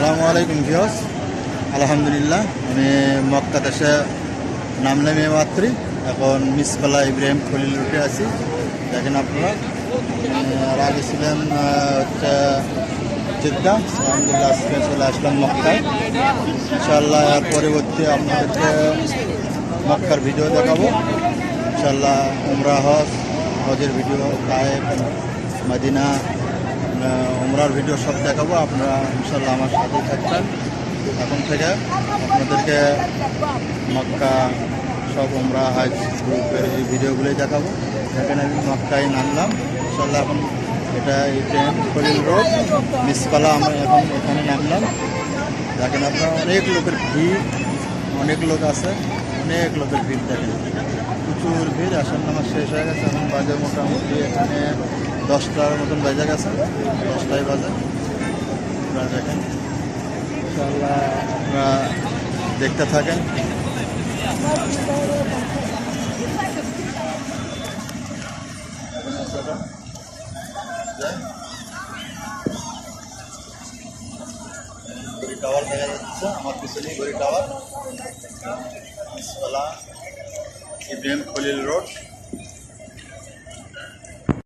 সালামু আলাইকুম ভিওস আলহামদুলিল্লাহ, আমি মক্কা দেশে নামলাম এই মাত্রই এখন মিসপালা ইব্রাহিম খলিল রুটে আছি। দেখেন আপনারা আর আগে ছিলেন হচ্ছে জেদ্দা। আলহামদুলিল্লাহ, আজকে চলে আসলাম মক্কায়। ইনশাল্লাহ এর পরবর্তী আপনাদেরকে মক্কার ভিডিও দেখাবো। ইনশাল্লাহ উমরা, হজ, হজের ভিডিও তায়েব মদিনা আহ, উমরার ভিডিও সব দেখাবো। আপনারা ইনশাল্লাহ আমার সাথে থাকবেন। এখন থেকে আপনাদেরকে মক্কা সব উমরা হাজ গ্রুপের এই ভিডিওগুলোই দেখাবো। এখানে আমি মক্কায় নামলাম। ইনশাল্লাহ এখন এটা এই ট্রেন খলিল রোড মিসপালা আমরা এখন এখানে নামলাম। দেখেন আপনারা অনেক লোকের ভিড় অনেক লোক আছে। অনেক লোকের ভিড় দেখেন প্রচুর ভিড় আসন নামাজ শেষ হয়ে গেছে, এখন বাজে মোটামুটি এখানে দশটার মতন বেজে গেছে, দশটায় বাজে। আপনারা দেখেন। আপনারা দেখতে থাকেন। টাওয়ার দেখা যাচ্ছে আমার পিছনেই ঘড়ি টাওয়ার ইসপালা ইব্রাহিম খলিল রোড।